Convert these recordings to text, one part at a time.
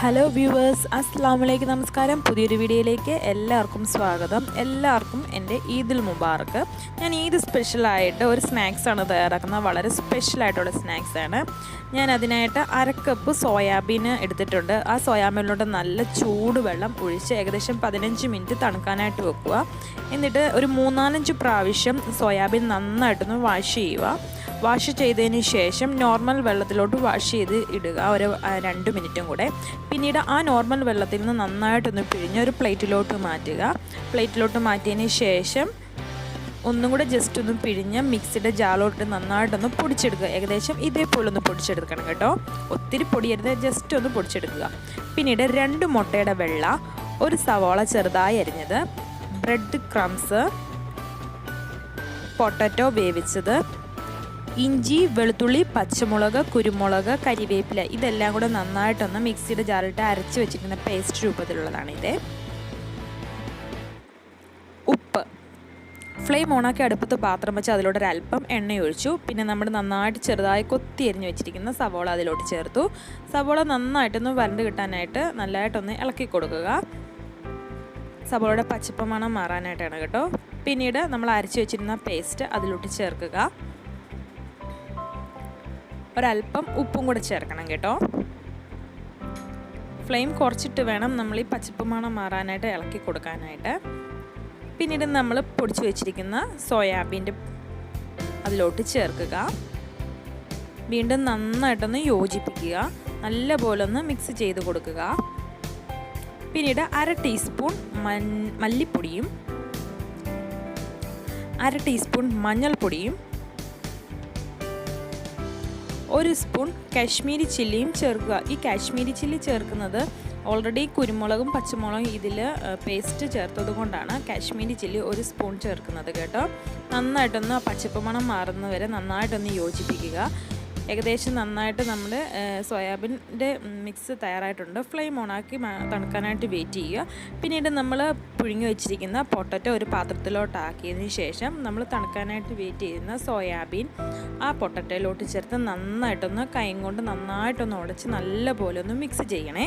Hello viewers അസ്സാം വലൈക്കും നമസ്കാരം പുതിയൊരു വീഡിയോയിലേക്ക് എല്ലാവർക്കും സ്വാഗതം. എല്ലാവർക്കും എന്റെ ഈദുൽ മുബാർക്ക് ഞാൻ ഈദ് സ്പെഷ്യലായിട്ട് ഒരു സ്നാക്സാണ് തയ്യാറാക്കുന്നത്. വളരെ സ്പെഷ്യലായിട്ടുള്ള സ്നാക്സാണ്. ഞാൻ അതിനായിട്ട് അരക്കപ്പ് കപ്പ് സോയാബീൻ എടുത്തിട്ടുണ്ട്. ആ സോയാബീനിലോട്ട് നല്ല ചൂടുവെള്ളം ഒഴിച്ച് ഏകദേശം പതിനഞ്ച് മിനിറ്റ് തണുക്കാനായിട്ട് വെക്കുക. എന്നിട്ട് ഒരു മൂന്നാലഞ്ച് പ്രാവശ്യം സോയാബീൻ നന്നായിട്ടൊന്ന് വാഷ് ചെയ്യുക. വാഷ് ചെയ്തതിന് ശേഷം നോർമൽ വെള്ളത്തിലോട്ട് വാഷ് ചെയ്ത് ഇടുക. ഒരു രണ്ട് മിനിറ്റും കൂടെ. പിന്നീട് ആ നോർമൽ വെള്ളത്തിൽ നിന്ന് നന്നായിട്ടൊന്ന് പിഴിഞ്ഞ് ഒരു പ്ലേറ്റിലോട്ട് മാറ്റുക. പ്ലേറ്റിലോട്ട് മാറ്റിയതിന് ശേഷം ഒന്നും കൂടെ ജസ്റ്റ് ഒന്ന് പിഴിഞ്ഞ് മിക്സിയുടെ ജാലോട്ട് നന്നായിട്ടൊന്ന് പൊടിച്ചെടുക്കുക. ഏകദേശം ഇതേപോലെ ഒന്ന് പൊടിച്ചെടുക്കണം കേട്ടോ. ഒത്തിരി പൊടിയരുത് ജസ്റ്റ് ഒന്ന് പൊടിച്ചെടുക്കുക. പിന്നീട് രണ്ട് മുട്ടയുടെ വെള്ള ഒരു സവാള ചെറുതായി അരിഞ്ഞത് ബ്രെഡ് ക്രംസ് പൊട്ടറ്റോ വേവിച്ചത് ഇഞ്ചി വെളുത്തുള്ളി പച്ചമുളക് കുരുമുളക് കരിവേപ്പില ഇതെല്ലാം കൂടെ നന്നായിട്ടൊന്ന് മിക്സിയുടെ ജാറിട്ട് അരച്ച് വെച്ചിരിക്കുന്ന പേസ്റ്റ് രൂപത്തിലുള്ളതാണ് ഇത്. ഉപ്പ്. ഫ്ലെയിം ഓണാക്കി അടുപ്പത്ത് പാത്രം വെച്ച് അതിലൂടെ ഒരല്പം എണ്ണ ഒഴിച്ചു പിന്നെ നമ്മൾ നന്നായിട്ട് ചെറുതായി കൊത്തി എരിഞ്ഞ് വെച്ചിരിക്കുന്ന സവോള അതിലോട്ട് ചേർത്തു. സവോള നന്നായിട്ടൊന്ന് വരണ്ട് കിട്ടാനായിട്ട് നല്ലതായിട്ടൊന്ന് ഇളക്കി കൊടുക്കുക. സവോളയുടെ പച്ചപ്പ് മണം മാറാനായിട്ടാണ് കേട്ടോ. പിന്നീട് നമ്മൾ അരച്ച് വെച്ചിരുന്ന പേസ്റ്റ് അതിലോട്ട് ചേർക്കുക. ഒരല്പം ഉപ്പും കൂടെ ചേർക്കണം കേട്ടോ. ഫ്ലെയിം കുറച്ചിട്ട് വേണം നമ്മൾ ഈ പച്ചപ്പ് മണം മാറാനായിട്ട് ഇളക്കി കൊടുക്കാനായിട്ട്. പിന്നീട് നമ്മൾ പൊടിച്ചു വെച്ചിരിക്കുന്ന സോയാബീന്റെ അതിലോട്ട് ചേർക്കുക. വീണ്ടും നന്നായിട്ടൊന്ന് യോജിപ്പിക്കുക. നല്ലപോലെ ഒന്ന് മിക്സ് ചെയ്ത് കൊടുക്കുക. പിന്നീട് അര ടീസ്പൂൺ മല്ലിപ്പൊടിയും അര ടീസ്പൂൺ മഞ്ഞൾപ്പൊടിയും ഒരു സ്പൂൺ കാശ്മീരി ചില്ലിയും ചേർക്കുക. ഈ കാശ്മീരി ചില്ലി ചേർക്കുന്നത് ഓൾറെഡി കുരുമുളകും പച്ചമുളകും ഇതിൽ പേസ്റ്റ് ചേർത്തത് കൊണ്ടാണ് കാശ്മീരി ചില്ലി ഒരു സ്പൂൺ ചേർക്കുന്നത് കേട്ടോ. നന്നായിട്ടൊന്ന് പച്ചപ്പ് മണം മാറുന്നവരെ നന്നായിട്ടൊന്ന് യോജിപ്പിക്കുക. ഏകദേശം നന്നായിട്ട് നമ്മൾ സോയാബീന്റെ മിക്സ് തയ്യാറായിട്ടുണ്ട്. ഫ്ലെയിം ഓണാക്കി തണുക്കാനായിട്ട് വെയിറ്റ് ചെയ്യുക. പിന്നീട് നമ്മൾ പുഴുങ്ങി വെച്ചിരിക്കുന്ന പൊട്ടറ്റോ ഒരു പാത്രത്തിലോട്ടാക്കിയതിന് ശേഷം നമ്മൾ തണുക്കാനായിട്ട് വെയിറ്റ് ചെയ്യുന്ന സോയാബീൻ ആ പൊട്ടറ്റയിലോട്ട് ചേർത്ത് നന്നായിട്ടൊന്ന് കൈ കൊണ്ട് നന്നായിട്ടൊന്ന് ഉടച്ച് നല്ല പോലെ ഒന്ന് മിക്സ് ചെയ്യണേ.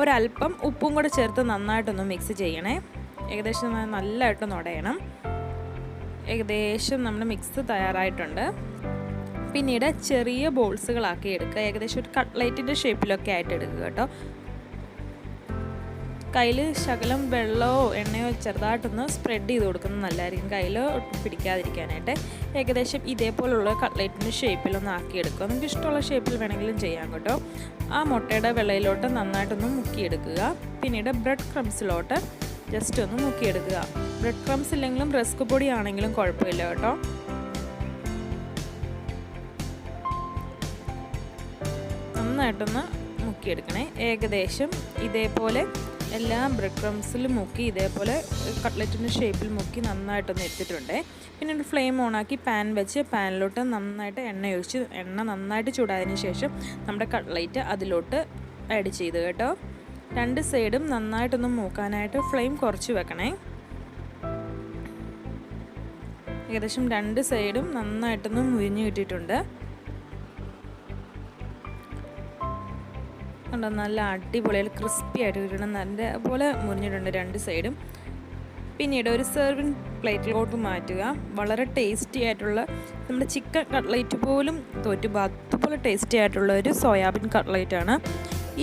ഒരല്പം ഉപ്പും കൂടെ ചേർത്ത് നന്നായിട്ടൊന്ന് മിക്സ് ചെയ്യണേ. ഏകദേശം നല്ലതായിട്ടൊന്ന് ഉടയണം. ഏകദേശം നമ്മുടെ മിക്സ് തയ്യാറായിട്ടുണ്ട്. പിന്നീട് ചെറിയ ബോൾസുകളാക്കി എടുക്കുക. ഏകദേശം ഒരു കട്ട്ലൈറ്റിന്റെ ഷേപ്പിലൊക്കെ ആയിട്ട് എടുക്കുക കേട്ടോ. കയ്യിൽ ശകലം വെള്ളമോ എണ്ണയോ ചെറുതായിട്ടൊന്ന് സ്പ്രെഡ് ചെയ്ത് കൊടുക്കുന്നത് നല്ലതായിരിക്കും. കയ്യിൽ പിടിക്കാതിരിക്കാനായിട്ട്. ഏകദേശം ഇതേപോലുള്ള കട്ട്ലൈറ്റിന്റെ ഷേപ്പിലൊന്ന് ആക്കിയെടുക്കുക നമുക്ക് ഇഷ്ടമുള്ള ഷേപ്പിൽ വേണമെങ്കിലും ചെയ്യാം കേട്ടോ. ആ മുട്ടയുടെ വെള്ളയിലോട്ട് നന്നായിട്ടൊന്ന് മുക്കിയെടുക്കുക. പിന്നീട് ബ്രെഡ് ക്രംസിലോട്ട് ജസ്റ്റ് ഒന്ന് മുക്കിയെടുക്കുക. ബ്രെഡ് ക്രംസ് ഇല്ലെങ്കിലും റസ്ക് പൊടി ആണെങ്കിലും കുഴപ്പമില്ല കേട്ടോ. നന്നായിട്ടൊന്ന് മുക്കിയെടുക്കണേ. ഏകദേശം ഇതേപോലെ എല്ലാ ബ്രെഡ് ക്രംസിലും മുക്കി ഇതേപോലെ കട്ട്ലറ്റിന്റെ ഷേപ്പിൽ മുക്കി നന്നായിട്ടൊന്ന് എത്തിയിട്ടുണ്ട് പിന്നെ ഒരു ഫ്ലെയിം ഓണാക്കി പാൻ വെച്ച് പാനിലോട്ട് നന്നായിട്ട് എണ്ണ ഒഴിച്ച് എണ്ണ നന്നായിട്ട് ചൂടായതിന് ശേഷം നമ്മുടെ കട്ട്ലൈറ്റ് അതിലോട്ട് ആഡ് ചെയ്ത് കേട്ടോ. രണ്ട് സൈഡും നന്നായിട്ടൊന്ന് മൂക്കാനായിട്ട് ഫ്ലെയിം കുറച്ച് വെക്കണേ. ഏകദേശം രണ്ട് സൈഡും നന്നായിട്ടൊന്ന് മുരിഞ്ഞു കിട്ടിയിട്ടുണ്ട്. കണ്ടോ? നല്ല അടിപൊളിയായി ക്രിസ്പി ആയിട്ട് കിട്ടണം നല്ല പോലെ മുറിഞ്ഞിട്ടുണ്ട് രണ്ട് സൈഡും പിന്നീട് ഒരു സെർവിങ് പ്ലേറ്റിലോട്ട് മാറ്റുക. വളരെ ടേസ്റ്റി ആയിട്ടുള്ള നമ്മുടെ ചിക്കൻ കട്ട്ലേറ്റ് പോലും തോറ്റു. അതുപോലെ ടേസ്റ്റി ആയിട്ടുള്ള ഒരു സോയാബീൻ കട്ട്ലേറ്റാണ്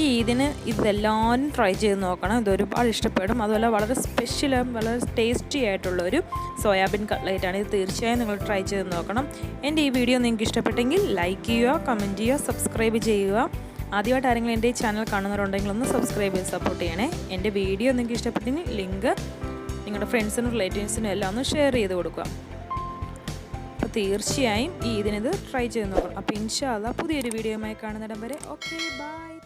ഈ ഇതിന് ഇതെല്ലാവരും ട്രൈ ചെയ്ത് നോക്കണം. ഇത് ഒരുപാട് ഇഷ്ടപ്പെടും. അതുപോലെ വളരെ സ്പെഷ്യലും വളരെ ടേസ്റ്റി ആയിട്ടുള്ള ഒരു സോയാബീൻ കട്ട്ലേറ്റാണ് ഇത് തീർച്ചയായും നിങ്ങൾ ട്രൈ ചെയ്ത് നോക്കണം. എന്റെ ഈ വീഡിയോ നിങ്ങൾക്ക് ഇഷ്ടപ്പെട്ടെങ്കിൽ ലൈക്ക് ചെയ്യുക കമന്റ് ചെയ്യുക സബ്സ്ക്രൈബ് ചെയ്യുക. ആദ്യമായിട്ട് ആരെങ്കിലും എന്റെ ഈ ചാനൽ കാണുന്നവരുണ്ടെങ്കിൽ ഒന്ന് സബ്സ്ക്രൈബ് ചെയ്ത് സപ്പോർട്ട് ചെയ്യണേ. എന്റെ വീഡിയോ നിങ്ങൾക്ക് ഇഷ്ടപ്പെട്ടെങ്കിൽ ലിങ്ക് നിങ്ങളുടെ ഫ്രണ്ട്സിനും റിലേറ്റീവ്സിനും എല്ലാം ഒന്ന് ഷെയർ ചെയ്ത് കൊടുക്കുക. അപ്പോൾ തീർച്ചയായും ഈ ഇതിനിത് ട്രൈ ചെയ്ത് നോക്കണം. അപ്പോൾ ഇൻഷാല്ല പുതിയൊരു വീഡിയോയുമായി കാണുന്നിടം വരെ. Okay bye